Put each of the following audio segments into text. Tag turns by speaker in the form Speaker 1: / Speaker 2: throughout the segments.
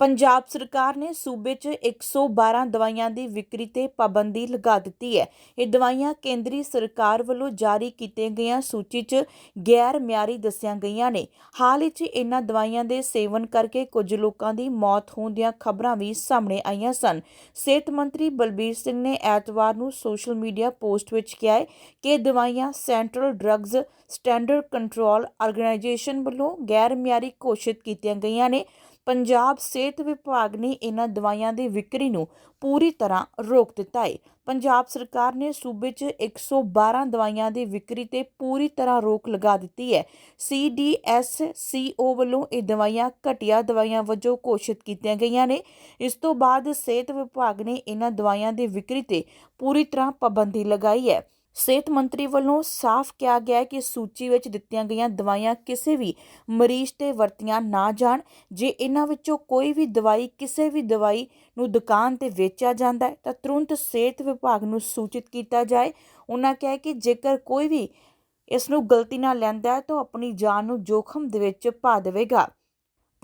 Speaker 1: ਪੰਜਾਬ ਸਰਕਾਰ ਨੇ ਸੂਬੇ 'ਚ 112 ਦਵਾਈਆਂ ਦੀ ਵਿਕਰੀ ਤੇ ਪਾਬੰਦੀ ਲਗਾ ਦਿੱਤੀ ਹੈ। ਇਹ ਦਵਾਈਆਂ ਕੇਂਦਰੀ ਸਰਕਾਰ ਵੱਲੋਂ ਜਾਰੀ ਕੀਤੀਆਂ ਗਈਆਂ ਸੂਚੀ 'ਚ ਗੈਰ ਮਿਆਰੀ ਦੱਸੀਆਂ ਗਈਆਂ ਨੇ। ਹਾਲ ਹੀ 'ਚ ਇਹਨਾਂ ਦਵਾਈਆਂ ਦੇ ਸੇਵਨ ਕਰਕੇ ਕੁਝ ਲੋਕਾਂ ਦੀ ਮੌਤ ਹੋਣ ਦੀਆਂ ਖਬਰਾਂ ਵੀ ਸਾਹਮਣੇ ਆਈਆਂ ਸਨ। ਸਿਹਤ ਮੰਤਰੀ ਬਲਬੀਰ ਸਿੰਘ ਨੇ ਐਤਵਾਰ ਨੂੰ ਸੋਸ਼ਲ ਮੀਡੀਆ ਪੋਸਟ ਵਿੱਚ ਕਿਹਾ ਹੈ ਕਿ ਦਵਾਈਆਂ central drugs standard control organisation ਵੱਲੋਂ ਗੈਰ ਮਿਆਰੀ ਘੋਸ਼ਿਤ ਕੀਤੀਆਂ ਗਈਆਂ ਨੇ। ਪੰਜਾਬ ਸਿਹਤ ਵਿਭਾਗ ਨੇ ਇਹਨਾਂ ਦਵਾਈਆਂ ਦੀ ਵਿਕਰੀ ਨੂੰ ਪੂਰੀ ਤਰ੍ਹਾਂ ਰੋਕ ਦਿੱਤਾ ਹੈ ਪੰਜਾਬ ਸਰਕਾਰ ਨੇ ਸੂਬੇ 'ਚ 112 ਦਵਾਈਆਂ ਦੀ ਵਿਕਰੀ ਤੇ ਪੂਰੀ ਤਰ੍ਹਾਂ ਰੋਕ ਲਗਾ ਦਿੱਤੀ ਹੈ ਸੀਡੀਐਸਸੀਓ ਵੱਲੋਂ ਇਹ ਦਵਾਈਆਂ ਘਟੀਆ ਦਵਾਈਆਂ ਵਜੋਂ ਘੋਸ਼ਿਤ ਕੀਤੀਆਂ ਗਈਆਂ ਨੇ। ਇਸ ਤੋਂ ਬਾਅਦ ਸਿਹਤ ਵਿਭਾਗ ਨੇ ਇਹਨਾਂ ਦਵਾਈਆਂ ਦੀ ਵਿਕਰੀ ਤੇ ਪੂਰੀ ਤਰ੍ਹਾਂ ਪਾਬੰਦੀ ਲਗਾਈ ਹੈ ਸਿਹਤ ਮੰਤਰੀ ਵੱਲੋਂ ਸਾਫ਼ ਕਿਹਾ ਗਿਆ ਹੈ ਕਿ ਸੂਚੀ ਵਿੱਚ ਦਿੱਤੀਆਂ ਗਈਆਂ ਦਵਾਈਆਂ ਕਿਸੇ ਵੀ ਮਰੀਜ਼ ਤੇ ਵਰਤੀਆਂ ਨਾ ਜਾਣ। ਜੇ ਇਹਨਾਂ ਵਿੱਚੋਂ ਕੋਈ ਵੀ ਦਵਾਈ ਕਿਸੇ ਵੀ ਦਵਾਈ ਨੂੰ ਦੁਕਾਨ ਤੇ ਵੇਚਿਆ ਜਾਂਦਾ ਹੈ, ਤਾਂ ਤੁਰੰਤ ਸਿਹਤ ਵਿਭਾਗ ਨੂੰ ਸੂਚਿਤ ਕੀਤਾ ਜਾਏ। ਉਹਨਾਂ ਕਿਹਾ ਕਿ ਜੇਕਰ ਕੋਈ ਵੀ ਇਸ ਨੂੰ ਗਲਤੀ ਨਾਲ ਲੈਂਦਾ ਹੈ, ਤਾਂ ਉਹ ਆਪਣੀ ਜਾਨ ਨੂੰ ਜੋਖਮ ਦੇ ਵਿੱਚ ਪਾ ਦੇਵੇਗਾ।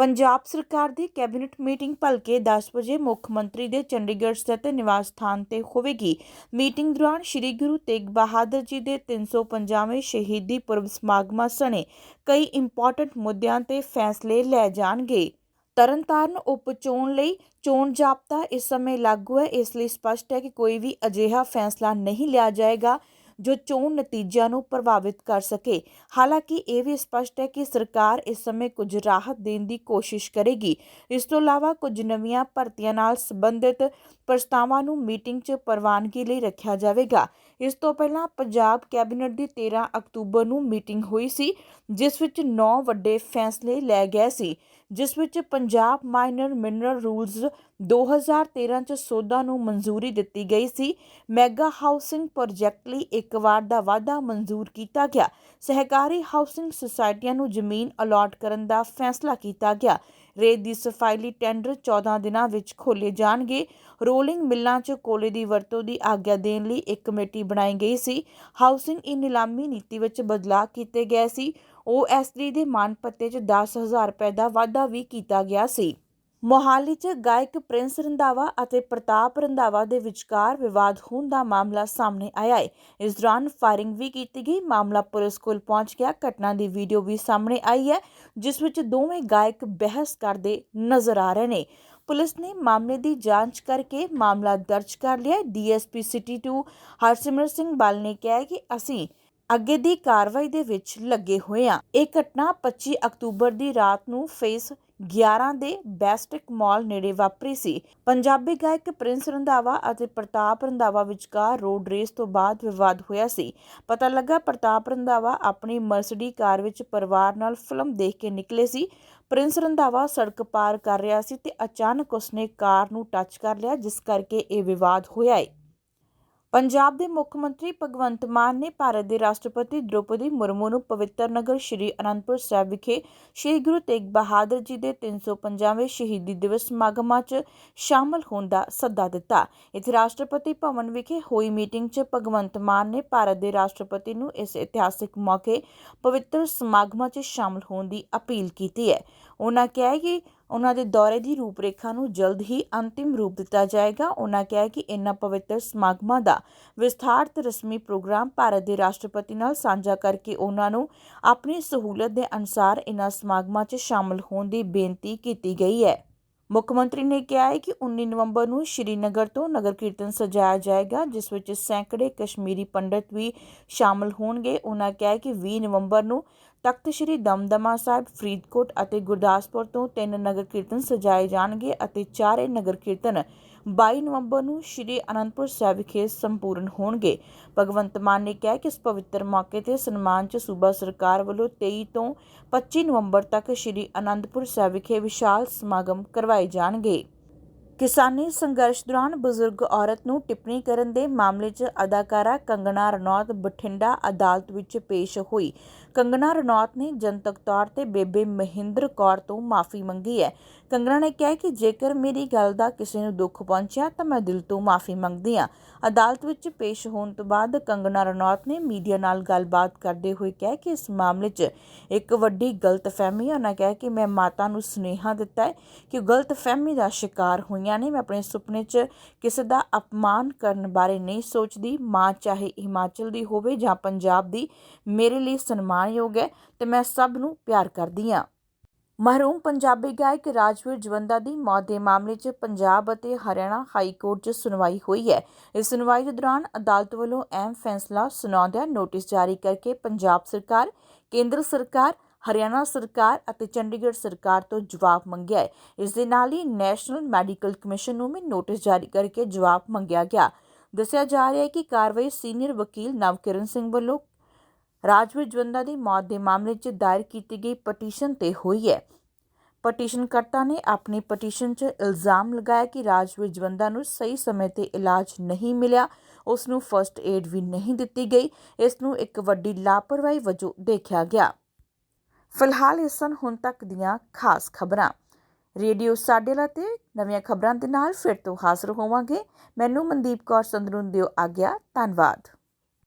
Speaker 1: ਪੰਜਾਬ ਸਰਕਾਰ ਦੀ ਕੈਬਨਿਟ ਮੀਟਿੰਗ ਭਲਕੇ 10 ਵਜੇ ਮੁੱਖ ਮੰਤਰੀ ਦੇ ਚੰਡੀਗੜ੍ਹ ਸਥਿਤ ਨਿਵਾਸ ਸਥਾਨ ਤੇ ਹੋਵੇਗੀ। ਮੀਟਿੰਗ ਦੌਰਾਨ ਸ੍ਰੀ ਗੁਰੂ ਤੇਗ ਬਹਾਦਰ ਜੀ ਦੇ 350ਵੇਂ ਸ਼ਹੀਦੀ ਪੁਰਬ ਸਮਾਗਮਾਂ ਸਣੇ ਕਈ ਇੰਪੋਰਟੈਂਟ ਮੁੱਦਿਆਂ ਤੇ ਫੈਸਲੇ ਲੈ ਜਾਣਗੇ। ਤਰਨਤਾਰਨ ਉਪ ਚੋਣ ਲਈ ਚੋਣ ਜਾਬਤਾ ਇਸ ਸਮੇਂ ਲਾਗੂ ਹੈ। ਇਸ ਲਈ ਸਪਸ਼ਟ ਹੈ ਕਿ ਕੋਈ ਵੀ ਅਜਿਹਾ ਫੈਸਲਾ ਨਹੀਂ ਲਿਆ ਜਾਏਗਾ। ਜੋ ਚੋਣ ਨਤੀਜਿਆਂ ਨੂੰ ਪ੍ਰਭਾਵਿਤ ਕਰ ਸਕੇ। ਹਾਲਾਂਕਿ ਇਹ ਵੀ ਸਪਸ਼ਟ ਹੈ ਕਿ ਸਰਕਾਰ ਇਸ ਸਮੇਂ ਕੁਝ ਰਾਹਤ ਦੇਣ ਦੀ ਕੋਸ਼ਿਸ਼ ਕਰੇਗੀ। ਇਸ ਤੋਂ ਇਲਾਵਾ ਕੁਝ ਨਵੀਆਂ ਭਰਤੀਆਂ ਨਾਲ ਸੰਬੰਧਿਤ ਪ੍ਰਸਤਾਵਾਂ ਨੂੰ ਮੀਟਿੰਗ 'ਚ ਪ੍ਰਵਾਨਗੀ ਲਈ ਰੱਖਿਆ ਜਾਵੇਗਾ। ਇਸ ਤੋਂ ਪਹਿਲਾਂ ਪੰਜਾਬ ਕੈਬਨਿਟ ਦੀ 13 ਅਕਤੂਬਰ ਨੂੰ ਮੀਟਿੰਗ ਹੋਈ ਸੀ, ਜਿਸ ਵਿੱਚ 9 ਵੱਡੇ ਫੈਸਲੇ ਲਏ ਗਏ ਸੀ, ਜਿਸ ਵਿੱਚ ਪੰਜਾਬ ਮਾਈਨਰ ਮਿਨਰਲ ਰੂਲਸ 2013 ਚ ਸੋਧਾਂ ਨੂੰ ਮਨਜ਼ੂਰੀ ਦਿੱਤੀ ਗਈ ਸੀ। ਮੈਗਾ ਹਾਊਸਿੰਗ ਪ੍ਰੋਜੈਕਟ ਲਈ ਇੱਕ ਵਾਰ ਦਾ ਵਾਅਦਾ ਮਨਜ਼ੂਰ ਕੀਤਾ ਗਿਆ। ਸਹਿਕਾਰੀ ਹਾਊਸਿੰਗ ਸੁਸਾਇਟੀਆਂ ਨੂੰ ਜ਼ਮੀਨ ਅਲਾਟ ਕਰਨ ਦਾ ਫੈਸਲਾ ਕੀਤਾ ਗਿਆ। ਰੇਤ ਦੀ ਸਫ਼ਾਈ ਲਈ ਟੈਂਡਰ 14 ਦਿਨਾਂ ਵਿੱਚ ਖੋਲੇ ਜਾਣਗੇ। ਰੋਲਿੰਗ ਮਿੱਲਾਂ 'ਚ ਕੋਲੇ ਦੀ ਵਰਤੋਂ ਦੀ ਆਗਿਆ ਦੇਣ ਲਈ ਇੱਕ ਕਮੇਟੀ ਬਣਾਈ ਗਈ ਸੀ। ਹਾਊਸਿੰਗ ਇਨ ਨਿਲਾਮੀ ਨੀਤੀ ਵਿੱਚ ਬਦਲਾਅ ਕੀਤੇ ਗਏ ਸੀ। ਓਐਸਡੀ ਦੇ ਮਾਨ ਪੱਤੇ 'ਚ 10000 ਰੁਪਏ ਦਾ ਵਾਧਾ ਵੀ ਕੀਤਾ ਗਿਆ ਸੀ। ਮੋਹਾਲੀ 'ਚ ਗਾਇਕ ਪ੍ਰਿੰਸ ਰੰਧਾਵਾ ਅਤੇ ਪ੍ਰਤਾਪ ਰੰਧਾਵਾ ਦੇ ਵਿਚਕਾਰ ਵਿਵਾਦ ਹੋਣ ਦਾ ਮਾਮਲਾ ਸਾਹਮਣੇ ਆਇਆ ਹੈ ਇਸ ਦੌਰਾਨ ਫਾਇਰਿੰਗ ਵੀ ਕੀਤੀ ਗਈ। ਮਾਮਲਾ ਪੁਲਿਸ ਕੋਲ ਪਹੁੰਚ ਗਿਆ। ਘਟਨਾ ਦੀ ਵੀਡੀਓ ਵੀ ਸਾਹਮਣੇ ਆਈ ਹੈ, ਜਿਸ ਵਿੱਚ ਦੋਵੇਂ ਗਾਇਕ ਬਹਿਸ ਕਰਦੇ ਨਜ਼ਰ ਆ ਰਹੇ ਨੇ। ਪੁਲਿਸ ਨੇ ਮਾਮਲੇ ਦੀ ਜਾਂਚ ਕਰਕੇ ਮਾਮਲਾ ਦਰਜ ਕਰ ਲਿਆ ਡੀਐਸਪੀ ਸਿਟੀ 2 ਹਰਸਿਮਰਤ ਸਿੰਘ ਬਲ ਨੇ ਕਿਹਾ ਕਿ ਅਸੀਂ ਅੱਗੇ ਦੀ ਕਾਰਵਾਈ ਦੇ ਵਿੱਚ ਲੱਗੇ ਹੋਏ ਹਾਂ। ਇਹ ਘਟਨਾ 25 ਅਕਤੂਬਰ ਦੀ ਰਾਤ ਨੂੰ ਫੇਸ 11 ਦੇ ਬੈਸਟਿਕ ਮਾਲ ਨੇੜੇ ਵਾਪਰੀ ਸੀ। ਪੰਜਾਬੀ ਗਾਇਕ ਪ੍ਰਿੰਸ ਰੰਧਾਵਾ ਅਤੇ ਪ੍ਰਤਾਪ ਰੰਧਾਵਾ ਵਿਚਕਾਰ ਰੋਡ ਰੇਸ ਤੋਂ ਬਾਅਦ ਵਿਵਾਦ ਹੋਇਆ ਸੀ। ਪਤਾ ਲੱਗਾ ਪ੍ਰਤਾਪ ਰੰਧਾਵਾ ਆਪਣੀ ਮਰਸਡੀ ਕਾਰ ਵਿੱਚ ਪਰਿਵਾਰ ਨਾਲ ਫਿਲਮ ਦੇਖ ਕੇ ਨਿਕਲੇ ਸੀ। ਪ੍ਰਿੰਸ ਰੰਧਾਵਾ ਸੜਕ ਪਾਰ ਕਰ ਰਿਹਾ ਸੀ ਤੇ ਅਚਾਨਕ ਉਸਨੇ ਕਾਰ ਨੂੰ ਟੱਚ ਕਰ ਲਿਆ, ਜਿਸ ਕਰਕੇ ਇਹ ਵਿਵਾਦ ਹੋਇਆ ਹੈ ਪੰਜਾਬ ਦੇ ਮੁੱਖ ਮੰਤਰੀ ਭਗਵੰਤ ਮਾਨ ਨੇ ਭਾਰਤ ਦੇ ਰਾਸ਼ਟਰਪਤੀ ਦ੍ਰੋਪਦੀ ਮੁਰਮੂ ਨੂੰ ਪਵਿੱਤਰ ਨਗਰ ਸ਼੍ਰੀ ਅਨੰਦਪੁਰ ਸਾਹਿਬ ਵਿਖੇ ਸ਼੍ਰੀ ਗੁਰੂ ਤੇਗ ਬਹਾਦਰ ਜੀ ਦੇ 350ਵੇਂ ਸ਼ਹੀਦੀ ਦਿਵਸ ਸਮਾਗਮਾਂ 'ਚ ਸ਼ਾਮਲ ਹੋਣ ਦਾ ਸੱਦਾ ਦਿੱਤਾ। ਇੱਥੇ ਰਾਸ਼ਟਰਪਤੀ ਭਵਨ ਵਿਖੇ ਹੋਈ ਮੀਟਿੰਗ 'ਚ ਭਗਵੰਤ ਮਾਨ ਨੇ ਭਾਰਤ ਦੇ ਰਾਸ਼ਟਰਪਤੀ ਨੂੰ ਇਸ ਇਤਿਹਾਸਿਕ ਮੌਕੇ ਪਵਿੱਤਰ ਸਮਾਗਮਾਂ 'ਚ ਸ਼ਾਮਲ ਹੋਣ ਦੀ ਅਪੀਲ ਕੀਤੀ ਹੈ। ਉਹਨਾਂ ਕਿਹਾ ਕਿ ਉਹਨਾਂ ਦੇ ਦੌਰੇ ਦੀ ਰੂਪਰੇਖਾ ਨੂੰ ਜਲਦ ਹੀ ਅੰਤਿਮ ਰੂਪ ਦਿੱਤਾ ਜਾਏਗਾ। ਉਹਨਾਂ ਕਿਹਾ ਕਿ ਇਨ੍ਹਾਂ ਪਵਿੱਤਰ ਸਮਾਗਮਾਂ ਦਾ ਵਿਸਥਾਰਤ ਰਸਮੀ ਪ੍ਰੋਗਰਾਮ ਭਾਰਤ ਦੇ ਰਾਸ਼ਟਰਪਤੀ ਨਾਲ ਸਾਂਝਾ ਕਰਕੇ ਉਹਨਾਂ ਨੂੰ ਆਪਣੀ ਸਹੂਲਤ ਦੇ ਅਨੁਸਾਰ ਇਨ੍ਹਾਂ ਸਮਾਗਮਾਂ 'ਚ ਸ਼ਾਮਲ ਹੋਣ ਦੀ ਬੇਨਤੀ ਕੀਤੀ ਗਈ ਹੈ। ਮੁੱਖ ਮੰਤਰੀ ਨੇ ਕਿਹਾ ਹੈ ਕਿ 19 ਨਵੰਬਰ ਨੂੰ ਸ਼੍ਰੀਨਗਰ ਤੋਂ ਨਗਰ ਕੀਰਤਨ ਸਜਾਇਆ ਜਾਏਗਾ, ਜਿਸ ਵਿੱਚ ਸੈਂਕੜੇ ਕਸ਼ਮੀਰੀ ਪੰਡਤ ਵੀ ਸ਼ਾਮਲ ਹੋਣਗੇ। ਉਹਨਾਂ ਕਿਹਾ ਕਿ 20 ਨਵੰਬਰ ਨੂੰ ਤਖਤ ਸ੍ਰੀ ਦਮਦਮਾ ਸਾਹਿਬ, ਫਰੀਦਕੋਟ ਅਤੇ ਗੁਰਦਾਸਪੁਰ ਤੋਂ ਤਿੰਨ ਨਗਰ ਕੀਰਤਨ ਸਜਾਏ ਜਾਣਗੇ ਅਤੇ ਚਾਰੇ ਨਗਰ ਕੀਰਤਨ 22 ਨਵੰਬਰ ਨੂੰ ਸ੍ਰੀ ਅਨੰਦਪੁਰ ਸਾਹਿਬ ਵਿਖੇ ਸੰਪੂਰਨ ਹੋਣਗੇ। ਭਗਵੰਤ ਮਾਨ ਨੇ ਕਿਹਾ ਕਿ ਇਸ ਪਵਿੱਤਰ ਮੌਕੇ ਤੇ ਸਨਮਾਨ ਚ ਸੂਬਾ ਸਰਕਾਰ ਵੱਲੋਂ 23 ਤੋਂ 25 ਨਵੰਬਰ ਤੱਕ ਸ੍ਰੀ ਅਨੰਦਪੁਰ ਸਾਹਿਬ ਵਿਖੇ ਵਿਸ਼ਾਲ ਸਮਾਗਮ ਕਰਵਾਏ ਜਾਣਗੇ। ਕਿਸਾਨੀ ਸੰਘਰਸ਼ ਦੌਰਾਨ ਬਜ਼ੁਰਗ ਔਰਤ ਨੂੰ ਟਿੱਪਣੀ ਕਰਨ ਦੇ ਮਾਮਲੇ 'ਚ ਅਦਾਕਾਰਾ ਕੰਗਣਾ ਰਣੌਤ ਬਠਿੰਡਾ ਅਦਾਲਤ ਵਿੱਚ ਪੇਸ਼ ਹੋਈ। ਕੰਗਣਾ ਰਣੌਤ ਨੇ ਜਨਤਕ ਤੌਰ ਤੇ ਬੇਬੇ ਮਹਿੰਦਰ ਕੌਰ ਤੋਂ ਮਾਫੀ ਮੰਗੀ ਹੈ। ਕੰਗਣਾ ਨੇ ਕਿਹਾ ਕਿ ਜੇਕਰ ਮੇਰੀ ਗੱਲ ਦਾ ਕਿਸੇ ਨੂੰ ਦੁੱਖ ਪਹੁੰਚਿਆ ਤਾਂ ਮੈਂ ਦਿਲ ਤੋਂ ਮਾਫੀ ਮੰਗਦੀ ਹਾਂ। ਅਦਾਲਤ ਵਿੱਚ ਪੇਸ਼ ਹੋਣ ਤੋਂ ਬਾਅਦ ਕੰਗਣਾ ਰਣੌਤ ਨੇ ਮੀਡੀਆ ਨਾਲ ਗੱਲਬਾਤ ਕਰਦੇ ਹੋਏ ਕਿਹਾ ਕਿ ਇਸ ਮਾਮਲੇ 'ਚ ਇੱਕ ਵੱਡੀ ਗਲਤਫਹਿਮੀ ਹੈ। ਉਹਨਾਂ ਕਿਹਾ ਕਿ ਮੈਂ ਮਾਤਾ ਨੂੰ ਸੁਨੇਹਾ ਦਿੱਤਾ ਹੈ ਕਿ ਉਹ ਗਲਤਫਹਿਮੀ ਦਾ ਸ਼ਿਕਾਰ ਹੋਈਆਂ ਨੇ, ਮੈਂ ਆਪਣੇ ਸੁਪਨੇ 'ਚ ਕਿਸੇ ਦਾ ਅਪਮਾਨ ਕਰਨ ਬਾਰੇ ਨਹੀਂ ਸੋਚਦੀ। ਮਾਂ ਚਾਹੇ ਹਿਮਾਚਲ ਦੀ ਹੋਵੇ ਜਾਂ ਪੰਜਾਬ ਦੀ, ਮੇਰੇ ਲਈ ਸਨਮਾਨਯੋਗ ਹੈ ਤੇ ਮੈਂ ਸਭ ਨੂੰ ਪਿਆਰ ਕਰਦੀ ਹਾਂ। ਮਰਹੂਮ ਪੰਜਾਬੀ ਗਾਇਕ ਰਾਜਵੀਰ ਜਵੰਦਾ ਦੀ ਮੌਤ ਦੇ ਮਾਮਲੇ 'ਚ ਪੰਜਾਬ ਅਤੇ ਹਰਿਆਣਾ ਹਾਈ ਕੋਰਟ 'ਚ ਸੁਣਵਾਈ ਹੋਈ ਹੈ। ਇਸ ਸੁਣਵਾਈ ਦੇ ਦੌਰਾਨ ਅਦਾਲਤ ਵੱਲੋਂ ਅਹਿਮ ਫੈਸਲਾ ਸੁਣਾਉਂਦਿਆਂ ਨੋਟਿਸ ਜਾਰੀ ਕਰਕੇ ਪੰਜਾਬ ਸਰਕਾਰ, ਕੇਂਦਰ ਸਰਕਾਰ ਹਰਿਆਣਾ ਸਰਕਾਰ ਅਤੇ ਚੰਡੀਗੜ੍ਹ ਸਰਕਾਰ ਤੋਂ ਜਵਾਬ ਮੰਗਿਆ ਹੈ। ਇਸ ਦੇ ਨਾਲ ਹੀ ਨੈਸ਼ਨਲ ਮੈਡੀਕਲ ਕਮਿਸ਼ਨ ਨੂੰ ਵੀ ਨੋਟਿਸ ਜਾਰੀ ਕਰਕੇ ਜਵਾਬ ਮੰਗਿਆ ਗਿਆ। ਦੱਸਿਆ ਜਾ ਰਿਹਾ ਹੈ ਕਿ ਕਾਰਵਾਈ ਸੀਨੀਅਰ ਵਕੀਲ ਨਵਕਿਰਨ ਸਿੰਘ ਵੱਲੋਂ ਰਾਜਵੀਰ ਜਵੰਦਾ ਦੀ ਮੌਤ ਦੇ ਮਾਮਲੇ 'ਚ ਦਾਇਰ ਕੀਤੀ ਗਈ ਪਟੀਸ਼ਨ ਤੇ ਹੋਈ ਹੈ। ਪਟੀਸ਼ਨਕਰਤਾ ਨੇ ਆਪਣੀ ਪਟੀਸ਼ਨ 'ਚ ਇਲਜ਼ਾਮ ਲਗਾਇਆ ਕਿ ਰਾਜਵੀਰ ਜਵੰਦਾ ਨੂੰ ਸਹੀ ਸਮੇਂ ਤੇ ਇਲਾਜ ਨਹੀਂ ਮਿਲਿਆ। ਉਸ ਨੂੰ ਫਰਸਟ ਏਡ ਵੀ ਨਹੀਂ ਦਿੱਤੀ ਗਈ। ਇਸ ਨੂੰ ਇੱਕ ਵੱਡੀ ਲਾਪਰਵਾਹੀ ਵਜੋਂ ਦੇਖਿਆ ਗਿਆ। ਫਿਲਹਾਲ ਇਹ ਸਨ ਹੁਣ ਤੱਕ ਦੀਆਂ ਖਾਸ ਖਬਰਾਂ। ਰੇਡੀਓ ਸਾਡੇ ਲਾ ਤੇ ਨਵੀਆਂ ਖਬਰਾਂ ਦੇ ਨਾਲ ਫਿਰ ਤੋਂ ਹਾਜ਼ਰ ਹੋਵਾਂਗੇ। ਮੈਨੂੰ ਮਨਦੀਪ ਕੌਰ ਸੰਧਰੂ ਨੂੰ ਦਿਓ ਆਗਿਆ। ਧੰਨਵਾਦ।